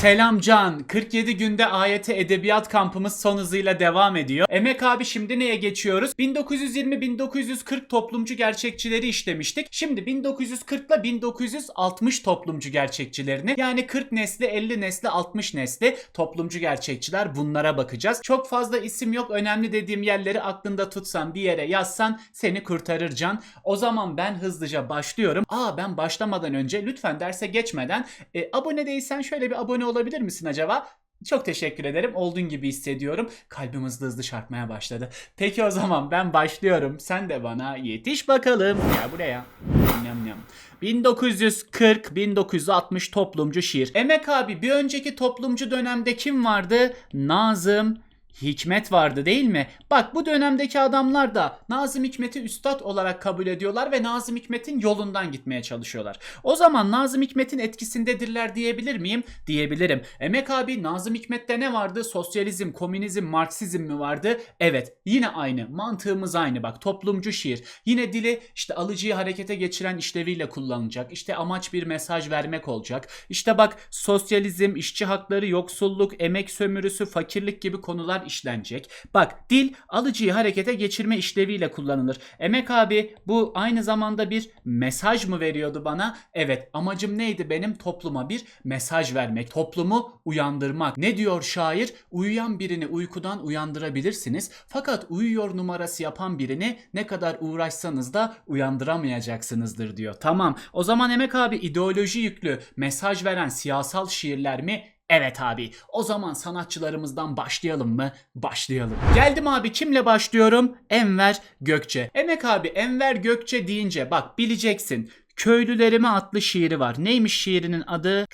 Selam Can. 47 günde AYT Edebiyat kampımız son hızıyla devam ediyor. Emek abi şimdi neye geçiyoruz? 1920-1940 toplumcu gerçekçileri işlemiştik. Şimdi 1940 ile 1960 toplumcu gerçekçilerini yani 40 nesli, 50 nesli, 60 nesli toplumcu gerçekçiler bunlara bakacağız. Çok fazla isim yok. Önemli dediğim yerleri aklında tutsan bir yere yazsan seni kurtarır Can. O zaman ben hızlıca başlıyorum. Aa ben başlamadan önce lütfen derse geçmeden e, abone değilsen şöyle bir abone olabilir misin acaba? Çok teşekkür ederim. Olduğun gibi hissediyorum. Kalbim hızlı hızlı çarpmaya başladı. Peki o zaman ben başlıyorum. Sen de bana yetiş bakalım. Gel buraya. Nyam nyam. 1940-1960 toplumcu şiir. Emek abi bir önceki toplumcu dönemde kim vardı? Nazım Hikmet vardı değil mi? Bak bu dönemdeki adamlar da Nazım Hikmet'i üstad olarak kabul ediyorlar ve Nazım Hikmet'in yolundan gitmeye çalışıyorlar. O zaman Nazım Hikmet'in etkisindedirler diyebilir miyim? Diyebilirim. Emek abi Nazım Hikmet'te ne vardı? Sosyalizm, komünizm, Marksizm mi vardı? Evet. Yine aynı. Mantığımız aynı. Bak toplumcu şiir. Yine dili işte alıcıyı harekete geçiren işleviyle kullanılacak. İşte amaç bir mesaj vermek olacak. İşte bak sosyalizm, işçi hakları, yoksulluk, emek sömürüsü, fakirlik gibi konular işlenecek. Bak dil alıcıyı harekete geçirme işleviyle kullanılır. Emek abi bu aynı zamanda bir mesaj mı veriyordu bana? Evet amacım neydi benim? Topluma bir mesaj vermek. Toplumu uyandırmak. Ne diyor şair? Uyuyan birini uykudan uyandırabilirsiniz. Fakat uyuyor numarası yapan birini ne kadar uğraşsanız da uyandıramayacaksınızdır diyor. Tamam o zaman Emek abi ideoloji yüklü mesaj veren siyasal şiirler mi? Evet abi. O zaman sanatçılarımızdan başlayalım mı? Başlayalım. Geldim abi kimle başlıyorum? Enver Gökçe. Emek abi Enver Gökçe deyince bak bileceksin. Köylülerime adlı şiiri var. Neymiş şiirinin adı?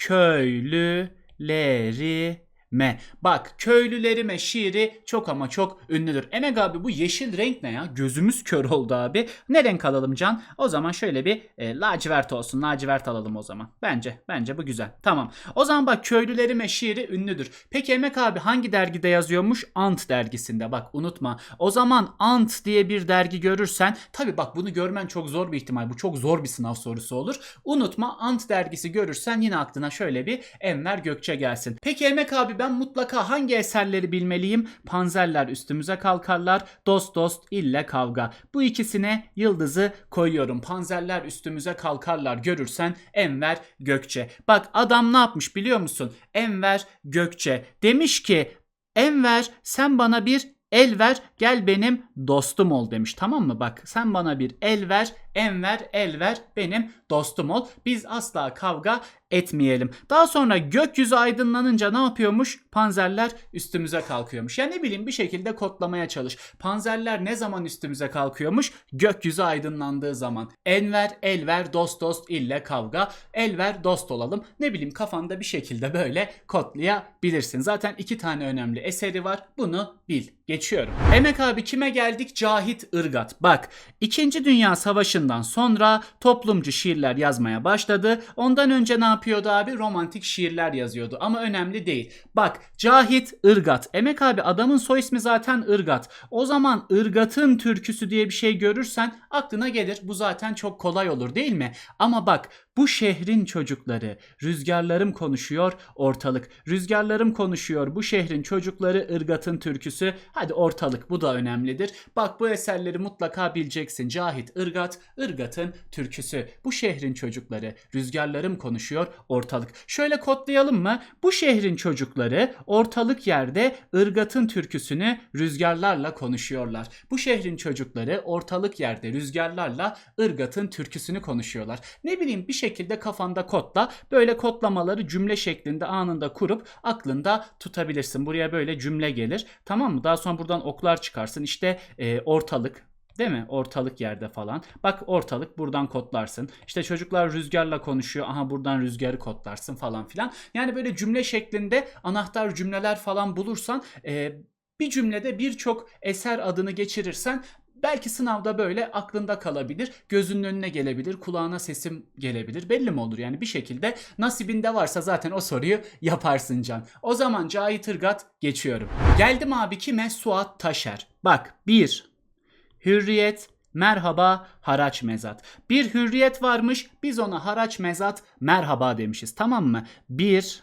Köylülerime. Bak köylülerime şiiri çok ama çok ünlüdür. Emek abi bu yeşil renk ne ya? Gözümüz kör oldu abi. Ne renk alalım Can? O zaman şöyle bir e, lacivert olsun. Lacivert alalım o zaman. Bence bence bu güzel. Tamam. O zaman bak köylülerime şiiri ünlüdür. Peki Emek abi hangi dergide yazıyormuş? Ant dergisinde. Bak unutma. O zaman Ant diye bir dergi görürsen tabi bak bunu görmen çok zor bir ihtimal. Bu çok zor bir sınav sorusu olur. Unutma Ant dergisi görürsen yine aklına şöyle bir Enver Gökçe gelsin. Peki Emek abi ben mutlaka hangi eserleri bilmeliyim? Panzerler üstümüze kalkarlar. Dost dost ille kavga. Bu ikisine yıldızı koyuyorum. Panzerler üstümüze kalkarlar görürsen Enver Gökçe. Bak adam ne yapmış biliyor musun? Enver Gökçe demiş ki Enver sen bana bir el ver gel benim dostum ol demiş tamam mı? Bak sen bana bir el ver Enver el ver benim dostum ol. Biz asla kavga etmeyelim. Daha sonra gökyüzü aydınlanınca ne yapıyormuş? Panzerler üstümüze kalkıyormuş. Ya ne bileyim bir şekilde kodlamaya çalış. Panzerler ne zaman üstümüze kalkıyormuş? Gökyüzü aydınlandığı zaman. Enver el ver dost dost ille kavga. El ver dost olalım. Ne bileyim kafanda bir şekilde böyle kodlayabilirsin. Zaten iki tane önemli eseri var. Bunu bil. Geçiyorum. Emek abi kime geldik? Cahit Irgat. Bak 2. Dünya Savaşı'ndan sonra toplumcu şiirler yazmaya başladı. Ondan önce ne yapıyordu abi? Romantik şiirler yazıyordu. Ama önemli değil. Bak Cahit Irgat. Emek abi adamın soy ismi zaten Irgat. O zaman Irgat'ın türküsü diye bir şey görürsen aklına gelir. Bu zaten çok kolay olur değil mi? Ama bak bu şehrin çocukları, rüzgarlarım konuşuyor ortalık. Rüzgarlarım konuşuyor bu şehrin çocukları Irgat'ın türküsü. Hadi ortalık bu da önemlidir. Bak bu eserleri mutlaka bileceksin. Cahit Irgat, Irgat'ın türküsü. Bu şehrin çocukları, rüzgarlarım konuşuyor ortalık. Şöyle kodlayalım mı? Bu şehrin çocukları ortalık yerde Irgat'ın türküsünü rüzgarlarla konuşuyorlar. Bu şehrin çocukları ortalık yerde rüzgarlarla Irgat'ın türküsünü konuşuyorlar. Ne bileyim bir şekilde kafanda kodla. Böyle kodlamaları cümle şeklinde anında kurup aklında tutabilirsin. Buraya böyle cümle gelir. Tamam mı? Daha sonra buradan oklar çıkarsın. İşte e, ortalık Değil mi? Ortalık yerde falan. Bak ortalık buradan kodlarsın. İşte çocuklar rüzgarla konuşuyor. Aha buradan rüzgarı kodlarsın falan filan. Yani böyle cümle şeklinde anahtar cümleler falan bulursan e, bir cümlede birçok eser adını geçirirsen Belki sınavda böyle aklında kalabilir, gözünün önüne gelebilir, kulağına sesim gelebilir. Belli mi olur yani bir şekilde nasibinde varsa zaten o soruyu yaparsın Can. O zaman Cahit Irgat geçiyorum. Geldim abi kime? Suat Taşer. Bak 1. Hürriyet merhaba, haraç mezat. Bir hürriyet varmış, biz ona haraç mezat, merhaba demişiz. Tamam mı? Bir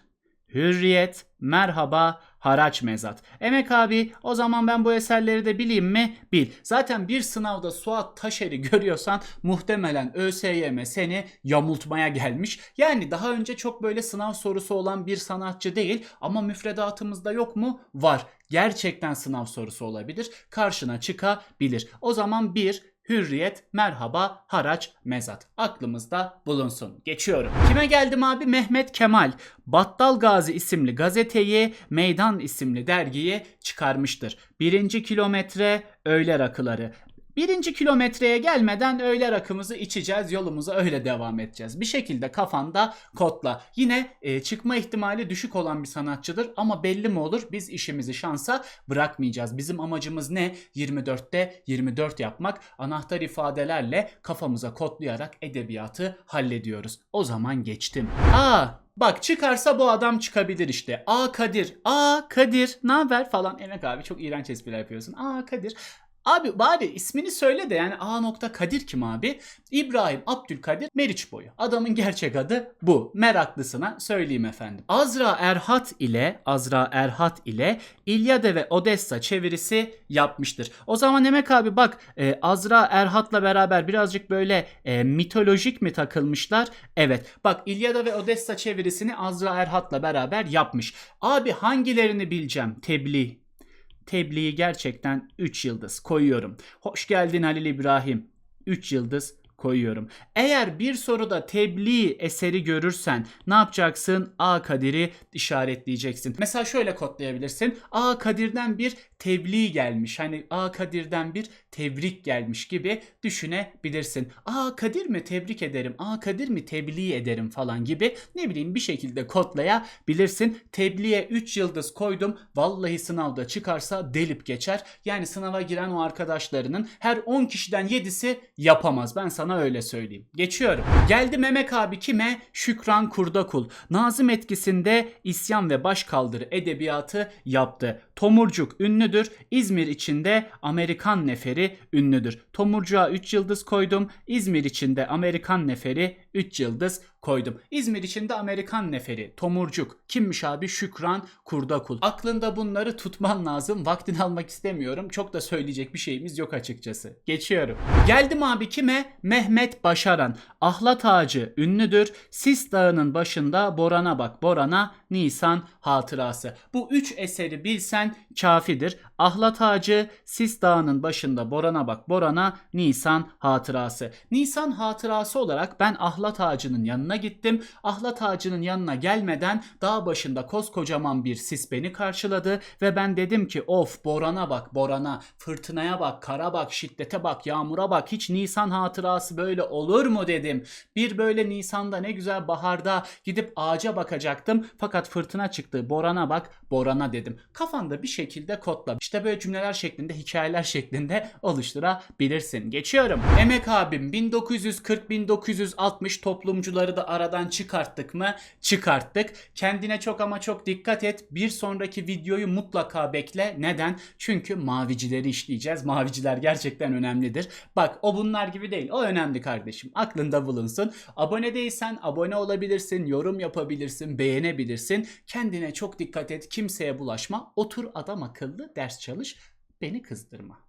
hürriyet, merhaba, haraç mezat. Emek abi o zaman ben bu eserleri de bileyim mi? Bil. Zaten bir sınavda Suat Taşer'i görüyorsan muhtemelen ÖSYM seni yamultmaya gelmiş. Yani daha önce çok böyle sınav sorusu olan bir sanatçı değil ama müfredatımızda yok mu? Var. Gerçekten sınav sorusu olabilir. Karşına çıkabilir. O zaman bir Hürriyet, merhaba, haraç, mezat. Aklımızda bulunsun. Geçiyorum. Kime geldim abi? Mehmet Kemal. Battal Gazi isimli gazeteyi, Meydan isimli dergiyi çıkarmıştır. Birinci kilometre öğle rakıları. Birinci kilometreye gelmeden öğle rakımızı içeceğiz. Yolumuza öyle devam edeceğiz. Bir şekilde kafanda kodla. Yine e, çıkma ihtimali düşük olan bir sanatçıdır ama belli mi olur? Biz işimizi şansa bırakmayacağız. Bizim amacımız ne? 24'te 24 yapmak. Anahtar ifadelerle kafamıza kodlayarak edebiyatı hallediyoruz. O zaman geçtim. Aa Bak çıkarsa bu adam çıkabilir işte. Aa Kadir. Aa Kadir. Ne haber falan. Emek abi çok iğrenç espriler yapıyorsun. Aa Kadir. Abi bari ismini söyle de yani A nokta Kadir kim abi? İbrahim Abdülkadir Meriç boyu. Adamın gerçek adı bu. Meraklısına söyleyeyim efendim. Azra Erhat ile Azra Erhat ile İlyade ve Odessa çevirisi yapmıştır. O zaman Emek abi bak e, Azra Erhat'la beraber birazcık böyle e, mitolojik mi takılmışlar? Evet. Bak İlyada ve Odessa çevirisini Azra Erhat'la beraber yapmış. Abi hangilerini bileceğim? Tebliğ, Tebliği gerçekten 3 yıldız koyuyorum. Hoş geldin Halil İbrahim. 3 yıldız koyuyorum. Eğer bir soruda tebliğ eseri görürsen ne yapacaksın? A Kadir'i işaretleyeceksin. Mesela şöyle kodlayabilirsin. A Kadir'den bir tebliğ gelmiş. Hani A Kadir'den bir tebrik gelmiş gibi düşünebilirsin. A Kadir mi tebrik ederim? A Kadir mi tebliğ ederim falan gibi ne bileyim bir şekilde kodlayabilirsin. Tebliğe 3 yıldız koydum. Vallahi sınavda çıkarsa delip geçer. Yani sınava giren o arkadaşlarının her 10 kişiden 7'si yapamaz. Ben sana öyle söyleyeyim. Geçiyorum. Geldi Memek abi kime? Şükran Kurdakul. Nazım etkisinde isyan ve başkaldırı edebiyatı yaptı. Tomurcuk ünlüdür. İzmir içinde Amerikan neferi ünlüdür. Tomurcuğa 3 yıldız koydum. İzmir içinde Amerikan neferi 3 yıldız koydum. İzmir içinde Amerikan neferi, tomurcuk. Kimmiş abi? Şükran Kurdakul. Aklında bunları tutman lazım. Vaktini almak istemiyorum. Çok da söyleyecek bir şeyimiz yok açıkçası. Geçiyorum. Geldim abi kime? Mehmet Başaran. Ahlat ağacı ünlüdür. Sis Dağı'nın başında Boran'a bak Boran'a Nisan hatırası. Bu üç eseri bilsen kafidir. Ahlat ağacı, Sis Dağı'nın başında Boran'a bak Boran'a Nisan hatırası. Nisan hatırası olarak ben Ahlat ağacının yanına gittim. Ahlat ağacının yanına gelmeden dağ başında koskocaman bir sis beni karşıladı ve ben dedim ki of Boran'a bak Boran'a, fırtınaya bak, kara bak, şiddete bak, yağmura bak. Hiç Nisan hatırası böyle olur mu dedim. Bir böyle Nisan'da ne güzel baharda gidip ağaca bakacaktım fakat fırtına çıktı. Boran'a bak, Boran'a dedim. Kafanda bir şekilde kodla. İşte böyle cümleler şeklinde, hikayeler şeklinde oluşturabilirsin. Geçiyorum. Emek abim 1940-1960 toplumcuları da aradan çıkarttık mı? Çıkarttık. Kendine çok ama çok dikkat et. Bir sonraki videoyu mutlaka bekle. Neden? Çünkü mavicileri işleyeceğiz. Maviciler gerçekten önemlidir. Bak o bunlar gibi değil. O önemli kardeşim. Aklında bulunsun. Abone değilsen abone olabilirsin, yorum yapabilirsin, beğenebilirsin. Kendine çok dikkat et. Kimseye bulaşma. Adam akıllı ders çalış. Beni kızdırma.